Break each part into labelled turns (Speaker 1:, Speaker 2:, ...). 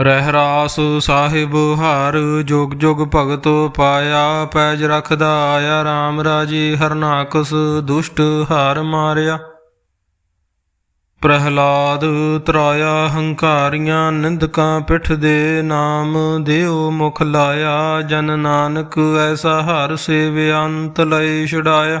Speaker 1: ਰਹਿਰਾਸ ਸਾਹਿਬ, ਹਰ ਜੁਗ ਜੁਗ ਭਗਤ ਪਾਇਆ, ਪੈਜ ਰਖਦਾ ਆਇਆ RAM ਰਾਜੇ ਹਰਨਾਕਸ ਦੁਸ਼ਟ ਹਾਰ ਮਾਰਿਆ। ਪ੍ਰਹਲਾਦ ਤਰਾਇਆ, ਹੰਕਾਰੀਆਂ ਨਿੰਦਕਾਂ ਪਿੱਠ ਦੇ ਨਾਮ ਦਿਓ ਮੁਖ ਲਾਇਆ, ਜਨ ਨਾਨਕ ਐਸਾ ਹਰ ਸੇਵ ਅੰਤ ਲਏ ਛੁਡਾਇਆ।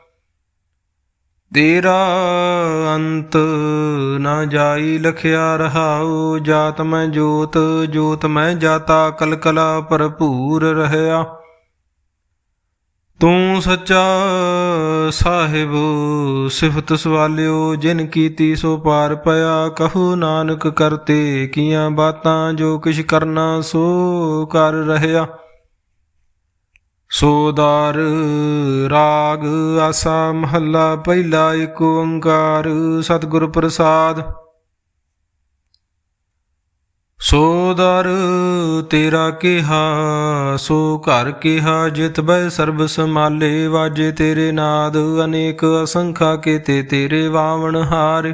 Speaker 1: ਤੇਰਾ ਅੰਤ ਨਾ ਜਾਈ ਲਖਿਆ ਰਹਾਉ, ਜਾਤ ਮੈਂ ਜੋਤ ਜੋਤ ਮੈਂ ਜਾਤਾ, ਕਲਕਲਾ ਭਰਪੂਰ ਰਹਿਆ। ਤੂੰ ਸੱਚਾ ਸਾਹਿਬ, ਸਿਫਤ ਸਵਾਲਿਓ, ਜਿਨ ਕੀਤੀ ਸੋ ਪਾਰ ਪਿਆ। ਕਹੋ ਨਾਨਕ ਕਰਤੇ ਕੀਆਂ ਬਾਤਾਂ, ਜੋ ਕਿਛ ਕਰਨਾ ਸੋ ਕਰ ਰਹਿਆ। ਸੋਦਾਰ ਰਾਗ ਆਸਾ ਮਹੱਲਾ ਪਹਿਲਾ ਏਕ ਓੰਕਾਰ ਸਤਿਗੁਰ ਪ੍ਰਸਾਦ। ਸੋਦਰ ਤੇਰਾ ਕਿਹਾ, ਸੋ ਘਰ ਕਿਹਾ, ਜਿਤ ਬੈ ਸਰਬ ਸਮਾਲੇ ਵਾਜੇ ਤੇਰੇ ਨਾਦ, ਅਨੇਕ ਅਸੰਖਾ ਕੀਤੇ ਤੇਰੇ ਵਾਵਣ ਹਾਰੇ।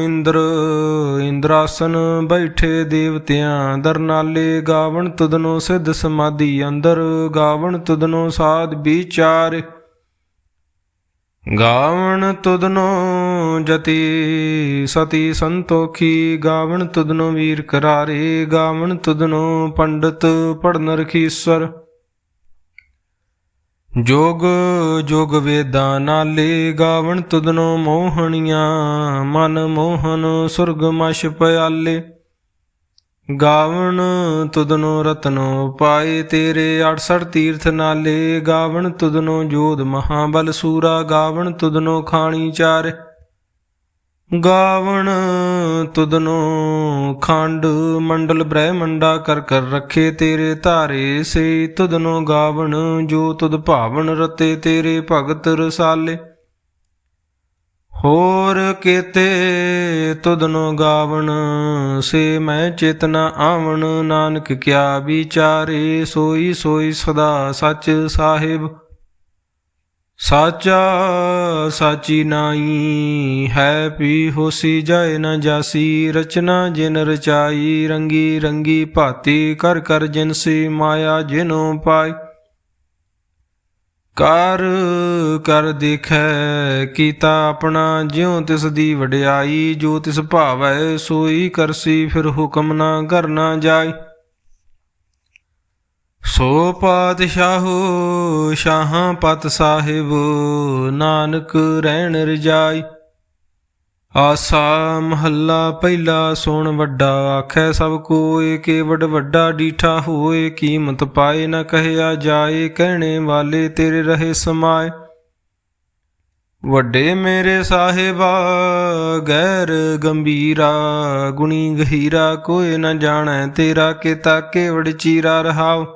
Speaker 1: ਇੰਦਰ, ਇੰਦਰਾਸਨ ਬੈਠੇ ਦੇਵਤਿਆਂ ਦਰਨਾਲੇ ਗਾਵਣ ਤੁਦਨੋ ਸਿੱਧ ਸਮਾਧੀ ਅੰਦਰ, ਗਾਵਣ ਤੁਦਨੋ ਸਾਧ ਵਿਚਾਰੇ। ਗਾਵਣ ਤੁਦਨੋ ਜਤੀ ਸਤੀ ਸੰਤੋਖੀ, ਗਾਵਣ ਤੁਦਨੋ ਵੀਰ ਕਰਾਰੇ, ਗਾਵਣ ਤੁਦਨੋ ਪੰਡਤ ਪੜਨ ਰਖੀਸਰ ਜੋਗ ਜੋਗ ਵੇਦਾਂ ਨਾਲੇ ਗਾਵਣ ਤੁਧਨੋ ਮੋਹਣੀਆਂ, ਮਨ ਮੋਹਨ ਸੁਰਗ ਮਛ ਪਿਆਲੇ। ਗਾਵਣ ਤੁਧਨੋ ਰਤਨੋ ਪਾਏ ਤੇਰੇ 68 ਤੀਰਥ ਨਾਲੇ, ਗਾਵਣ ਤੁਧਨੋ ਜੋਧ ਮਹਾਬਲ ਸੂਰਾ, ਗਾਵਣ ਤੁਧਨੋ ਖਾਣੀ ਚਾਰੇ। ਗਾਵਣ ਤੁਧਨੋ ਖੰਡ ਮੰਡਲ ਬ੍ਰਹਮੰਡਾ ਕਰ ਕਰ ਰੱਖੇ ਤੇਰੇ ਧਾਰੇ, ਸੇ ਤੁਧਨੋ ਗਾਵਣ ਜੋ ਤੁਧ ਭਾਵਨ ਰਤੇ ਤੇਰੇ ਭਗਤ ਰਸਾਲੇ। ਹੋਰ ਕੀਤੇ ਤੁਦਨੋ ਗਾਵਣ, ਸੇ ਮੈਂ ਚੇਤਨਾ ਆਵਣ, ਨਾਨਕ ਕਿਆ ਵਿਚਾਰੇ, ਸੋਈ ਸੋਈ ਸਦਾ ਸੱਚ ਸਾਹਿਬ। ਸਾਚਾ ਸਾਚੀ ਨਾਈ ਹੈ ਪੀ ਹੋਸੀ ਜਾਏ ਨ ਜਾਸੀ, ਰਚਨਾ ਜਿਨ ਰਚਾਈ, ਰੰਗੀ ਰੰਗੀ ਭਾਤੀ, ਕਰ ਕਰ ਜਿਨਸੀ ਮਾਇਆ ਜਿਨੋ ਪਾਈ। ਕਰ ਕਰ ਦੇਖੈ, ਕੀਤਾ ਆਪਣਾ, ਜਿਉ ਤਿਸ ਦੀ ਵਡਿਆਈ, ਜੋ ਤਿਸ ਭਾਵੈ, ਸੋਈ ਕਰਸੀ, ਫਿਰ ਹੁਕਮ ਨਾ ਕਰਨਾ ਜਾਈ। ਸੋ ਪਾਤਸ਼ਾਹੋ, ਸ਼ਾਹਾਂ ਪਤ ਸਾਹਿਬ, ਨਾਨਕ ਰਹਿਣ ਰਜਾਈ। ਆਸਾ ਮਹੱਲਾ ਪਹਿਲਾ ਸੁਣ ਵੱਡਾ, ਆਖੈ ਸਭ ਕੋਏ ਕੇਵਡ ਵੱਡਾ ਡੀਠਾ ਹੋਏ, ਕੀਮਤ ਪਾਏ ਨਾ ਕਹਿਆ ਜਾਏ, ਕਹਿਣੇ ਵਾਲੇ ਤੇਰੇ ਰਹੇ ਸਮਾਏ। ਵੱਡੇ ਮੇਰੇ ਸਾਹਿਬਾ, ਗੈਰ ਗੰਭੀਰਾ, ਗੁਣੀ ਗਹੀਰਾ ਕੋਏ ਨਾ ਜਾਣੈ ਤੇਰਾ ਕੀਤਾ ਕੇਵੜ ਚੀਰਾ ਰਹਾਉ।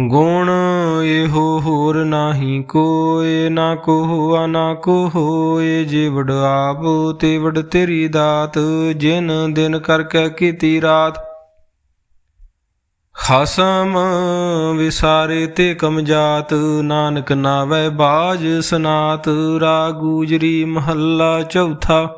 Speaker 1: ਗੁਣ ਇਹੋ ਹੋਰ ਨਾਹੀ ਕੋਏ ਨਾ ਕੋ ਹੋਆ ਨਾ ਕੋ ਹੋਏ ਜੇ ਆਪ ਤੇ ਵਡ ਤੇਰੀ ਦਾਤ, ਜਿਨ ਦਿਨ ਕਰਕੇ ਕੀਤੀ ਰਾਤ। ਖਸਮ ਵਿਸਾਰੇ ਤੇ ਕਮਜਾਤ ਨਾਨਕ ਨਾਵੇ ਬਾਜ ਸਨਾਤ। ਰਾਗੂਜਰੀ ਮਹੱਲਾ ਚੌਥਾ।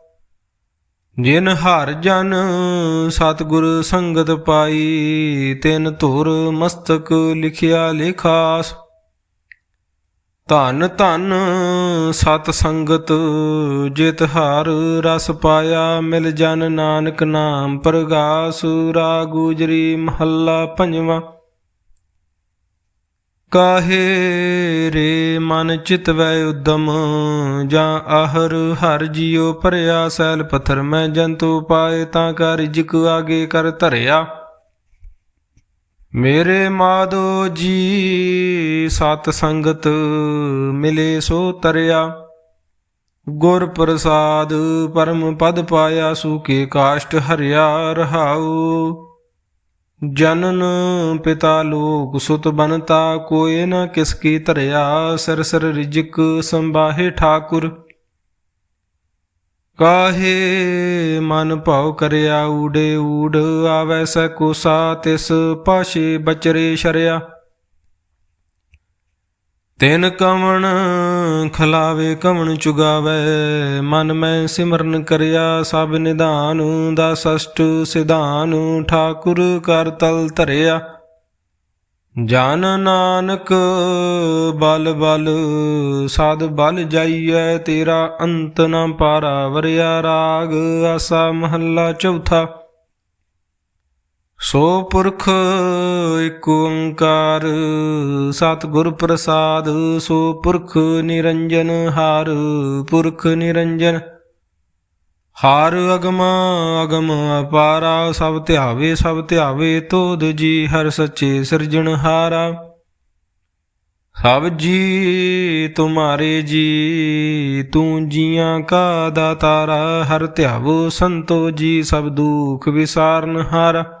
Speaker 1: ਜਿਨ ਹਰ ਜਨ ਸਤਗੁਰ ਸੰਗਤ ਪਾਈ, ਤਿਨ ਧੁਰ ਮਸਤਕ ਲਿਖਿਆ ਲਿਖਾਸ। ਧਨ ਧਨ ਸਤ ਸੰਗਤ, ਜਿਤ ਹਰ ਰਸ ਪਾਇਆ, ਮਿਲ ਜਨ ਨਾਨਕ ਨਾਮ ਪ੍ਰਗਾਸ। ਰਾ ਗੁਜਰੀ ਮਹੱਲਾ ਪੰਜਵਾਂ। ਕਾਹੇ ਰੇ ਮਨ ਚਿਤਵੈ ਉਦਮ, ਜਾਂ ਆਹਰ ਹਰ ਜੀਉ ਭਰਿਆ ਸੈਲ ਪਥਰ, ਮੈਂ ਜੰਤੂ ਪਾਏ ਤਾਂ ਕਰ ਰਿਜਕ ਆਗੇ ਕਰ ਧਰਿਆ। ਮੇਰੇ ਮਾਦੋ ਜੀ, ਸਤ ਸੰਗਤ ਮਿਲੇ ਸੋ ਤਰਿਆ। ਗੁਰ ਪ੍ਰਸਾਦ ਪਰਮ ਪਦ ਪਾਇਆ ਸੂਕੇ ਕਾਸ਼ਟ ਹਰਿਆ ਰਹਾਉ। ਜਨਨ ਪਿਤਾ ਲੋਕ ਸੁਤ ਬਨਤਾ ਕੋਏ ਨਾ ਕਿਸ ਕੀ ਧਰਿਆ ਸਿਰ ਸਿਰ ਰਿਜਕ ਸੰਬਾਹੇ ਠਾਕੁਰ। ਕਾਹੇ ਮਨ ਭਉ ਕਰਿਆ, ਊੜੇ ਊੜ ਆਵੈ ਸੈ ਕੋਸਾ, ਤਿਸ ਪਾਸ਼ੇ ਬਚਰੇ ਸ਼ਰਿਆ। ਤਿਨ ਕਵਣ ਖਲਾਵੇ ਕਵਣ ਚੁਗਾਵੇ, ਮਨ ਮੈਂ ਸਿਮਰਨ ਕਰਿਆ ਸਭ ਨਿਧਾਨ ਦਾ ਸਸ਼ਟ ਸਿਧਾਨ, ਠਾਕੁਰ ਕਰ ਤਲ ਧਰਿਆ। ਜਨ ਨਾਨਕ ਬਲ ਬਲ, ਸਾਧ ਬਲ ਜਾਈਐ ਤੇਰਾ ਅੰਤ ਨਾ ਪਾਰਾ, ਵਰਿਆ ਰਾਗ ਆਸਾ ਮਹੱਲਾ ਚੌਥਾ। ਸੋ ਪੁਰਖ ਇਕ ਓੰਕਾਰ, ਸਤਿਗੁਰ ਪ੍ਰਸਾਦ, ਸੋ ਪੁਰਖ ਨਿਰੰਜਨ ਹਾਰ, ਪੁਰਖ ਨਿਰੰਜਨ ਹਾਰ ਅਗਮ ਅਗਮ ਅਪਾਰਾ, ਸਭ ਧਿਆਵੇ ਸਭ ਧਿਆਵੇ, ਤੋਦ ਜੀ ਹਰ ਸੱਚੇ ਸਿਰਜਣਹਾਰਾ ਸਭ ਜੀ ਤੁਮਾਰੇ ਜੀ, ਤੂੰ ਜੀਆਂ ਕਾ ਦਾਤਾਰਾ, ਹਰ ਧਿਆਵੋ ਸੰਤੋ ਜੀ, ਸਭ ਦੁਖ ਵਿਸਾਰਨ ਹਾਰਾ।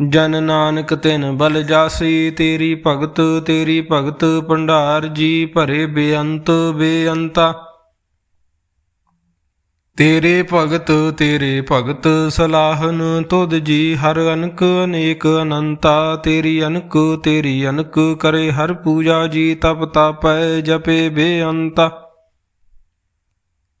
Speaker 1: ਜਨ ਨਾਨਕ ਤਿਨ ਬਲ ਜਾਸੀ, ਤੇਰੀ ਭਗਤ ਤੇਰੀ ਭਗਤ, ਭੰਡਾਰ ਜੀ ਭਰੇ ਬੇਅੰਤ, ਬੇਅੰਤਾ। ਤੇਰੇ ਭਗਤ ਤੇਰੇ ਭਗਤ, ਸਲਾਹਨ ਤੁਧ ਜੀ, ਹਰ ਅਨਕ ਅਨੇਕ ਅਨੰਤਾ। ਤੇਰੀ ਅਨਕ ਤੇਰੀ ਅਨਕ ਕਰੇ ਹਰ ਪੂਜਾ ਜੀ, ਤਪ ਤਾਪੈ ਜਪੇ ਬੇਅੰਤਾ।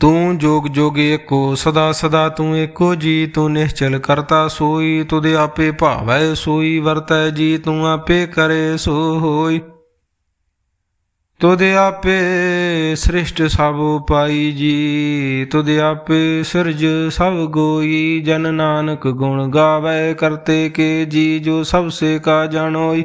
Speaker 1: ਤੂੰ ਜੋਗ ਜੋਗ ਏਕੋ, ਸਦਾ ਸਦਾ ਤੂੰ ਏਕੋ, ਜੀ ਤੂੰ ਨਿਸ਼ਚਲ ਕਰਤਾ ਸੋਈ ਤੁਦੇ ਆਪੇ ਭਾਵੈ ਸੋਈ, ਵਰਤੈ ਜੀ ਤੂੰ ਆਪੇ ਕਰੇ ਸੋ ਹੋਈ ਤੁਧ ਆਪੇ ਸ੍ਰਿਸ਼ਟ ਸਭ ਪਾਈ ਜੀ, ਤੁਧ ਆਪੇ ਸਿਰਜ ਸਭ ਗੋਈ, ਜਨ ਨਾਨਕ ਗੁਣ ਗਾਵੇ ਕਰਤੇ ਕੇ ਜੀ, ਜੋ ਸਭ ਸੇ ਕਾ ਜਾਣੋਈ।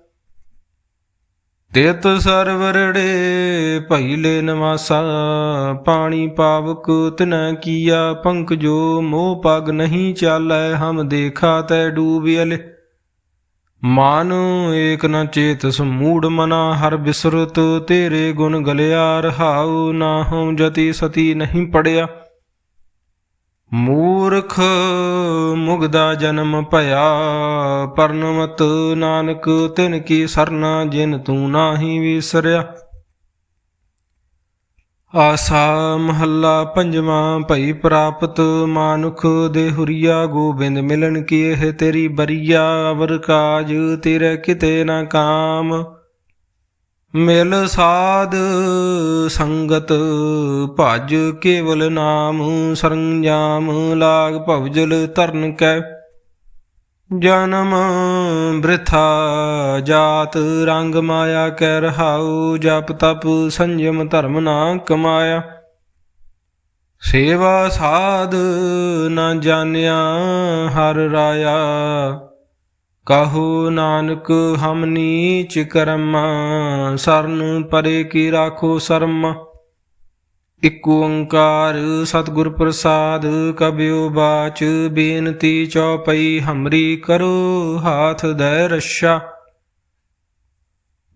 Speaker 1: ਤਿਤ ਸਰਵਰੜੇ ਭਈਲੇ ਨਵਾਸਾ, ਪਾਣੀ ਪਾਵਕ ਤਨੈ ਕੀਆ ਪੰਕ ਜੋ ਮੋਹ ਪਗ ਨਹੀਂ ਚਾਲੈ, ਹਮ ਦੇਖਾ ਤੈ ਡੂਬਿਅਲੇ ਮਾਨ ਏਕ ਨ ਚੇਤਸ ਮੂੜ ਮਨਾ, ਹਰ ਬਿਸਰਤ ਤੇਰੇ ਗੁਣ ਗਲਿਆ, ਰਹਾਉ ਨਾ ਹਉ ਜਤੀ ਸਤੀ ਨਹੀਂ ਪੜਿਆ। ਮੂਰਖ ਮੁਗਦਾ ਜਨਮ ਭਇਆ, ਪਰਨਮਤ ਨਾਨਕ ਤਿਨ ਕੀ ਸਰਨਾ ਜਿਨ ਤੂੰ ਨਾਹੀ ਵਿਸਰਿਆ। ਆਸਾ ਮਹੱਲਾ ਪੰਜਵਾਂ, ਭਈ ਪ੍ਰਾਪਤ ਮਾਨੁਖ ਦੇ ਹੁਰੀਆ, ਗੋਬਿੰਦ ਮਿਲਣ ਕੀ ਇਹ ਤੇਰੀ ਬਰੀਆ ਅਵਰ ਕਾਜ ਤੇਰੇ ਕਿਤੇ ਨਾ ਕਾਮ। ਮਿਲ ਸਾਧ ਸੰਗਤ, ਭਜ ਕੇਵਲ ਨਾਮ ਸਰੰਜਾਮ, ਲਾਗ ਭਵਜਲ ਤਰਨ ਕੈ। ਜਨਮ ਬ੍ਰਿਥਾ ਜਾਤ ਰੰਗ ਮਾਇਆ ਕੈ ਰਹਾਉ, ਜਪ ਤਪ ਸੰਜਮ ਧਰਮ ਨਾ ਕਮਾਇਆ। ਸੇਵਾ ਸਾਧ ਨਾ ਜਾਣਿਆ ਹਰ ਰਾਇਆ। ਕਹੋ ਨਾਨਕ, ਹਮ ਨੀਚ ਕਰਮ, ਸਰਨ ਪਰੇ ਕੀ ਰਾਖੋ ਸ਼ਰਮ। ਇਕ ਓੰਕਾਰ ਸਤਿਗੁਰ ਪ੍ਰਸਾਦ ਕਬਿਓ ਬਾਚ, ਬੇਨਤੀ ਚਉਪਈ, ਹਮਰੀ ਕਰੋ ਹਾਥ ਦੈ ਰਛਾ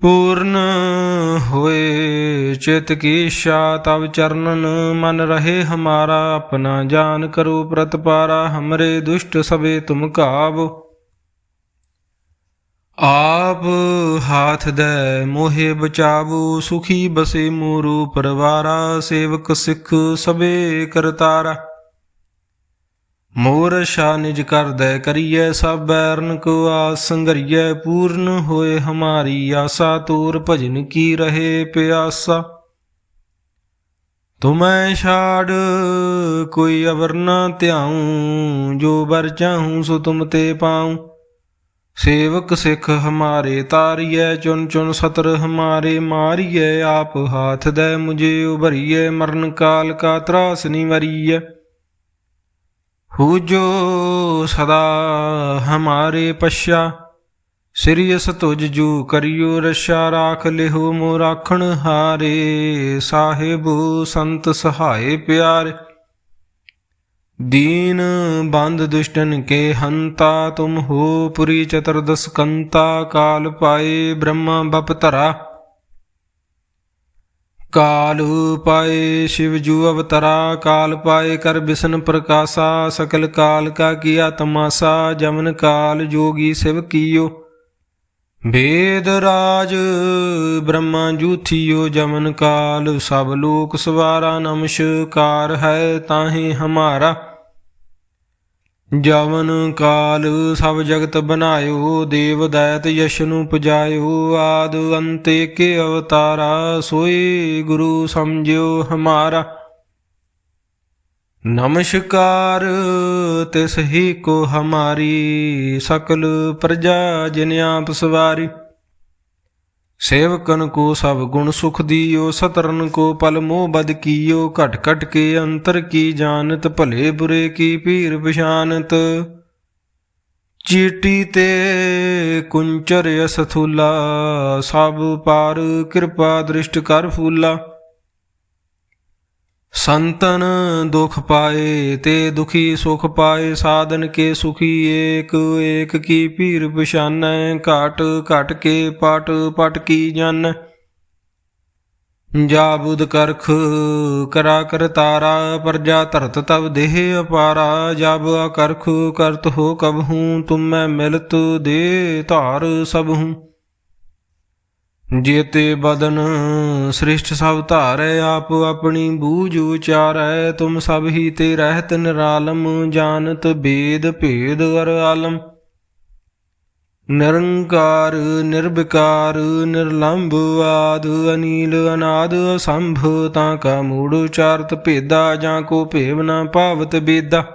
Speaker 1: ਪੂਰਨ ਹੋਏ ਚਿਤ ਕੀ ਇੱਛਾ ਤਬ ਚਰਨਨ ਮਨ ਰਹੇ ਹਮਾਰਾ, ਆਪਣਾ ਜਾਨ ਕਰੋ ਪ੍ਰਤਪਾਰਾ, ਹਮਰੇ ਦੁਸ਼ਟ ਸਵੇ ਤੁਮ ਕਾਵ। ਆਪ ਹਾਥ ਦੈ, ਮੋਹਿ ਬਚਾਵੋ, ਸੁਖੀ ਬਸੇ ਮੋਰੂ, ਪਰਵਾਰਾ, ਸੇਵਕ ਸਿੱਖ ਸਬੇ ਕਰਤਾਰਾ। ਮੋਰ ਸ਼ਾ ਨਿਜ ਕਰਦੈ ਕਰੀਐ ਸਭ ਬੈਰਨ ਕੋ ਆਸ, ਸੰਗਰੀਐ ਪੂਰਨ ਹੋਏ ਹਮਾਰੀ ਆਸਾ, ਤੂਰ ਭਜਨ ਕੀ ਰਹੇ ਪਿਆਸਾ। ਤੁਮੈ ਛਾੜ ਕੋਈ ਅਵਰ ਨਾ ਧਿਆਉ, ਜੋ ਬਰ ਚਾਹੂੰ ਸੋ ਤੁਮ ਤੇ ਪਾਉ। ਸੇਵਕ ਸਿੱਖ ਹਮਾਰੇ ਤਾਰੀਐ ਚੁਨ ਚੁਨ ਸਤਰ ਹਮਾਰੇ ਮਾਰੀਐ, ਆਪ ਹਾਥ ਦੈ ਮੁਝੇ ਉਭਰੀਐ, ਮਰਨ ਕਾਲ ਕਾ ਤਰਾਸ ਨਿਵਰੀਐ ਹੂ ਸਦਾ ਹਮਾਰੇ ਪਸ਼ਾ ਸਿਰਿਯਸ ਤੁਜ ਜੂ ਕਰਿਓ ਰਸ਼ਾ ਰਾਖ ਲਿਹੋ ਮੋ ਰਾਖਣ ਹਾਰੇ, ਸਾਹਿਬ ਸੰਤ ਸਹਾਏ ਪਿਆਰੇ। दीन बंद दुष्टन के हंता तुम हो पुरी चतुर्दश कंता काल पाए ब्रह्मा बप धरा काल पाए शिव जू अवतरा काल पाए कर बिसन प्रकाशा सकल काल का किया तमाशा जमन काल जोगी शिव कियो ਵੇਦ ਰਾਜ, ਬ੍ਰਹਮਾ ਜੂਥਿਓ ਜਮਨ ਕਾਲ, ਸਭ ਲੋਕ ਸਵਾਰਾ ਨਮਸ਼ਕਾਰ ਹੈ ਤਾਹੇ ਹਮਾਰਾ। ਜਵਨ ਕਾਲ, ਸਭ ਜਗਤ ਬਨਾਇਓ ਦੇਵ ਦਇਤ ਯਸ਼ਨੂ ਪਜਾਇਓ, ਆਦ ਅੰਤੇ ਕੇ ਅਵਤਾਰਾ ਸੋਈ ਗੁਰੂ ਸਮਝਿਓ ਹਮਾਰਾ। ਨਮਸਕਾਰ, ਤਿਸ ਹੀ ਕੋ ਹਮਾਰੀ ਸਕਲ ਪ੍ਰਜਾ ਜਿਨ ਆਪ ਸਵਾਰੀ। ਸੇਵਕਨ ਕੋ ਸਭ ਗੁਣ ਸੁਖ ਦੀਓ, ਸਤਰਨ ਕੋ ਪਲ ਮੋਹ ਬਦ ਕੀਓ, ਘਟ ਘਟ ਕੇ ਅੰਤਰ ਕੀ ਜਾਣਤ, ਭਲੇ ਬੁਰੇ ਕੀ ਪੀਰ ਪਛਾਨਤ। ਚੀਟੀ ਤੇ ਕੁੰਚਰ ਅਸਥੂਲਾ, ਸਭ ਪਾਰ ਕਿਰਪਾ ਦ੍ਰਿਸ਼ਟ ਕਰ ਫੂਲਾ। ਸੰਤਨ ਦੁਖ ਪਾਏ, ਤੇ ਦੁਖੀ ਸੁਖ ਪਾਏ, ਸਾਧਨ ਕੇ ਸੁਖੀ ਏਕ ਏਕ ਕੀ ਭੀਰ ਪਛਾਨੈ ਘਾਟ ਘਟ ਕੇ ਪਟ ਪਟ ਕੀ ਜਨ। ਜਾਬੁਦ ਕਰਖ, ਕਰਾ ਕਰ ਤਾਰਾ ਪਰਜਾ ਧਰਤ ਤਬ ਦੇਹ ਅਪਾਰਾ। ਜਬ ਕਰਖ, ਕਰਤ ਹੋ ਕਬ ਹੂੰ, ਤੁਮ ਮੈਂ ਮਿਲਤ ਦੇ ਧਾਰ ਸਭ ਹੂੰ। ਜੇਤੇ ਬਦਨ ਸ੍ਰਿਸ਼ਟ ਸਭ ਧਾਰੈ, ਆਪ ਆਪਣੀ ਬੂਝ ਉਚਾਰੈ, ਤੁਮ ਸਭ ਹੀ ਤੇ ਰਹਿਤ ਨਿਰਾਲਮ, ਜਾਣਤ ਬੇਦ ਭੇਦ ਅਰ ਆਲਮ। ਨਿਰੰਕਾਰ, ਨਿਰਵਿਕਾਰ, ਨਿਰਲੰਭ ਆਦ, ਅਨੀਲ, ਅਨਾਦ, ਅਸੰਭ, ਤਾਂ ਕਾ ਮੂੜ ਉਚਾਰਤ ਭੇਦਾ, ਜਾਂ ਕੋ ਭੇਵ ਨਾ ਭਾਵਤ ਬੇਦਾ।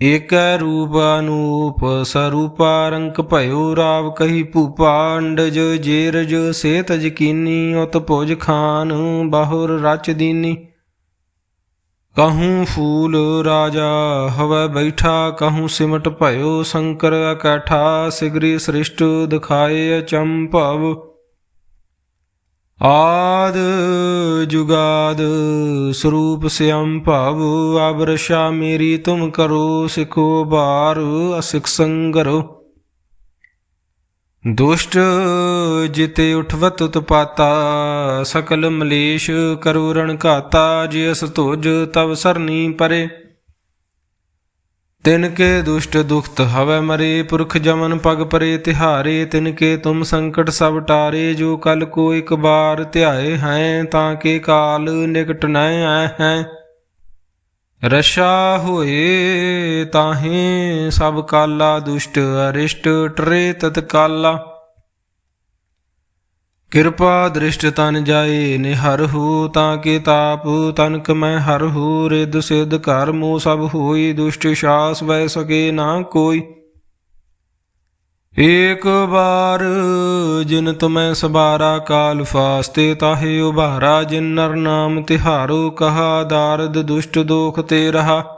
Speaker 1: ਏਕ ਰੂਪ ਅਨੂਪ ਸਰੂਪਾ ਰੰਕ ਭਇਓ ਰਾਵ ਕਹੀ ਭੂਪਾ ਅੰਡਜ ਜੇਰਜ ਸੇਤ ਜਕੀਨੀ ਉਤ ਭੁਜ ਖਾਨ ਬਾਹੁਰ ਰਚ ਦੀਨੀ। ਕਹੂੰ ਫੂਲ ਰਾਜਾ ਹਵੈ ਬੈਠਾ, ਕਹੂੰ ਸਿਮਟ ਭਇਓ ਸ਼ੰਕਰ ਅਕੈਠਾ, ਸਿਗਰੀ ਸ੍ਰਿਸ਼ਟ ਦਿਖਾਏ ਅਚੰਭਵ। ਆਦ ਜੁਗਾਦ ਸਰੂਪ ਸਿਅੰ ਭਵ ਅਬਰਸ਼ਾ ਮੇਰੀ ਤੁਮ ਕਰੋ ਸਿਖੋ ਬਾਰ ਅਸਿਖ ਸੰਗਰੋ। ਦੁਸ਼ਟ ਜਿਤੇ ਉਠਵਤ ਉਤਪਾਤਾ, ਸਕਲ ਮਲੇਸ਼ ਕਰੋ ਰਣ ਘਾਤਾ ਜਿਸ ਤੁਜ ਤਵ ਸਰਨੀ ਪਰੇ। ਤਿਨ ਕੇ ਦੁਸ਼ਟ ਦੁਖਤ ਹਵੈ ਮਰੇ, ਪੁਰਖ ਜਮਨ ਪਗ ਪਰੇ ਤਿਹਾਰੇ ਤਿਨ ਕੇ ਤੁਮ ਸੰਕਟ ਸਭ ਟਾਰੇ, ਜੋ ਕਲ ਕੋ ਇਕ ਬਾਰ ਧਿਆਏ ਹੈ, ਤਾਂ ਕੇ ਕਾਲ ਨਿਕਟ ਨੈ ਆਏ ਹੈ। ਰਸ਼ਾ ਹੋਏ ਤਾਹੇ ਸਭ ਕਾਲਾ ਦੁਸ਼ਟ ਅਰਿਸ਼ਟ, ਟਰੇ ਤਤਕਾਲਾ। ਕਿਰਪਾ ਦ੍ਰਿਸ਼ਟ ਤਨ ਜਾਏ ਨਿਹਰ ਹੋ ਤਾਂ ਕੇ ਤਾਪ ਤਨਕ ਮੈਂ ਹਰ ਹੋ ਰਿਦ ਸਿਧ ਘਰ ਮੋ ਸਭ ਹੋਈ, ਦੁਸ਼ਟ ਸ਼ਾਸ ਵੈ ਸਕੇ ਨਾ ਕੋਈ। ਏਕ ਬਾਰ ਜਿਨ ਤੁਮੈ ਸਬਾਰਾ ਕਾਲ ਫਾਸਤੇ, ਤਾਹੇ ਉਭਾਰਾ ਜਿਨ ਨਰ ਨਾਮ ਤਿਹਾਰੋ ਕਹਾ, ਦਾਰਦ ਦੁਸ਼ਟ ਦੋਖ ਤੇ ਰਹਾ।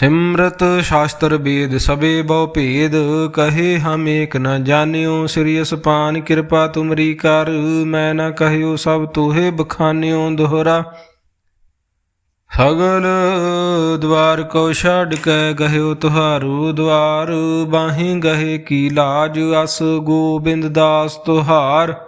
Speaker 1: ਸਿਮਰਤ ਸ਼ਾਸਤਰ ਵੇਦ ਸਭੇ ਬਹੁ ਭੇਦ, ਕਹੇ ਹਮ ਏਕ ਨ ਜਾਣਿਓ, ਸ੍ਰੀ ਅਸਪਾਨ ਕਿਰਪਾ ਤੁਮਰੀ ਕਰ, ਮੈਂ ਨ ਕਹਿਓ ਸਭ ਤੋਹੇ ਬਖਾਨਿਓ ਦੋਹਰਾ। ਸਗਲ ਦਵਾਰ ਕੋ ਛੱਡ ਕੇ ਗਹਿਓ ਤੁਹਾਰੂ ਦਵਾਰ, ਬਾਹੀਂ ਗਹੇ ਕੀ ਲਾਜ, ਅਸ ਗੋਬਿੰਦ ਦਾਸ ਤੁਹਾਰ।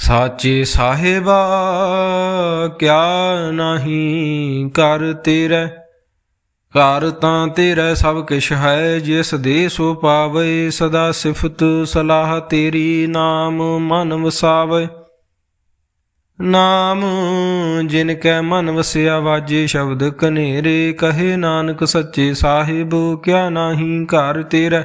Speaker 1: ਸਾਚੇ ਸਾਹਿਬਾ, ਕਿਆ ਨਹੀਂ ਕਰ ਤੇਰੇ? ਘਰ ਤਾਂ ਤੇਰਾ ਸਭ ਕਿਛ ਹੈ, ਜਿਸ ਦੇ ਸੋ ਪਾਵੇ, ਸਦਾ ਸਿਫਤ ਸਲਾਹ ਤੇਰੀ ਨਾਮ ਮਨ ਵਸਾਵੇ। ਨਾਮ ਜਿਨ ਕੈ ਮਨ ਵਸਿਆ, ਵਾਜੇ ਸ਼ਬਦ ਕਨੇਰੇ, ਕਹੇ ਨਾਨਕ ਸੱਚੇ ਸਾਹਿਬ, ਕਿਆ ਨਾਹੀ ਘਰ ਤੇਰਾ?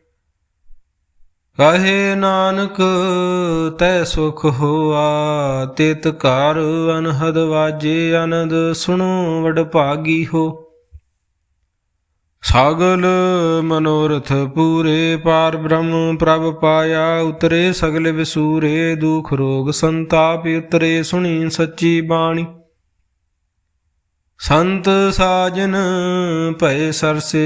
Speaker 1: ਕਹੇ ਨਾਨਕ, ਤੈ ਸੁਖ ਹੋਆ। ਤਿਤ ਘਰ ਅਨਹਦ ਵਾਜੇ, ਆਨੰਦ ਸੁਣੋ ਵਡ ਭਾਗੀ ਹੋ। ਸਾਗਲ ਮਨੋਰਥ ਪੂਰੇ, ਪਾਰ ਬ੍ਰਹਮ ਪ੍ਰਭ ਪਾਇਆ। ਉਤਰੇ ਸਗਲ ਵਿਸੂਰੇ, ਦੁਖ ਰੋਗ ਸੰਤਾਪ ਉਤਰੇ, ਸੁਣੀ ਸੱਚੀ ਬਾਣੀ। ਸੰਤ ਸਾਜਨ, ਭਏ ਸਰਸੇ,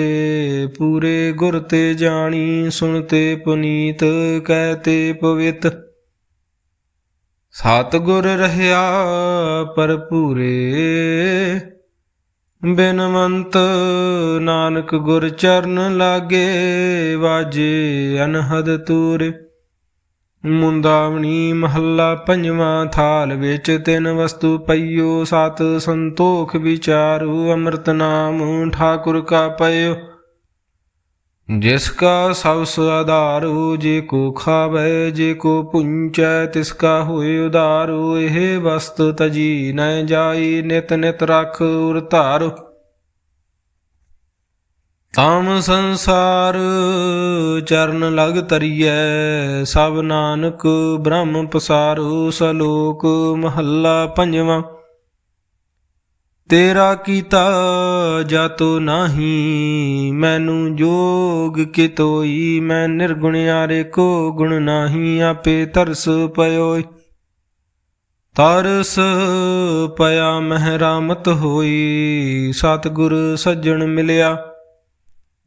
Speaker 1: ਪੂਰੇ ਗੁਰ ਤੇ ਜਾਣੀ ਸੁਣਤੇ ਪੁਨੀਤ ਕਹਤੇ ਪਵਿੱਤ। ਸਤ ਗੁਰ ਰਹਿਆ ਪਰਪੂਰੇ ਬਿਨਵੰਤ ਨਾਨਕ ਗੁਰ ਚਰਨ ਲਾਗੇ, ਵਾਜੇ ਅਨਹਦ ਤੂਰੇ। ਮੁੰਦਾਵਣੀ ਮਹੱਲਾ ਪੰਜਵਾਂ ਥਾਲ ਵਿੱਚ ਤਿੰਨ ਵਸਤੂ ਪਈਓ, ਸਤ ਸੰਤੋਖ ਵਿਚਾਰੂ, ਅੰਮ੍ਰਿਤ ਨਾਮ ਠਾਕੁਰ ਕਾ ਪਇਓ। ਜਿਸ ਕਾ ਸਭ ਆਧਾਰੂ, ਜੇ ਕੋ ਖਾਵੇ, ਜੇ ਕੋ ਪੁੰਚੈ, ਤਿਸ ਕਾ ਹੋਏ ਉਧਾਰੂ, ਇਹ ਵਸਤ ਤਜੀ ਨ ਜਾਈ, ਨਿਤ ਨਿਤ ਰਖ ਉਰ ਧਾਰੂ। ਤਾਮ ਸੰਸਾਰ ਚਰਨ ਲਗ ਤਰੀਐ, ਸਭ ਨਾਨਕ ਬ੍ਰਹਮ ਪਸਾਰੂ, ਸਲੋਕ ਮਹੱਲਾ ਪੰਜਵਾਂ। ਤੇਰਾ ਕੀਤਾ ਜਾਤੋ ਨਾਹੀ, ਮੈਨੂੰ ਜੋਗ ਕਿਤੋਈ ਮੈਂ ਨਿਰਗੁਣ ਨਿਰਗੁਣਿਆਰੇ ਕੋ ਗੁਣ ਨਾਹੀ, ਆਪੇ ਤਰਸ ਪਇਓਈ। ਤਰਸ ਪਿਆ ਮਹਿਰਾਮਤ ਹੋਈ, ਸਤਿਗੁਰ ਸੱਜਣ ਮਿਲਿਆ।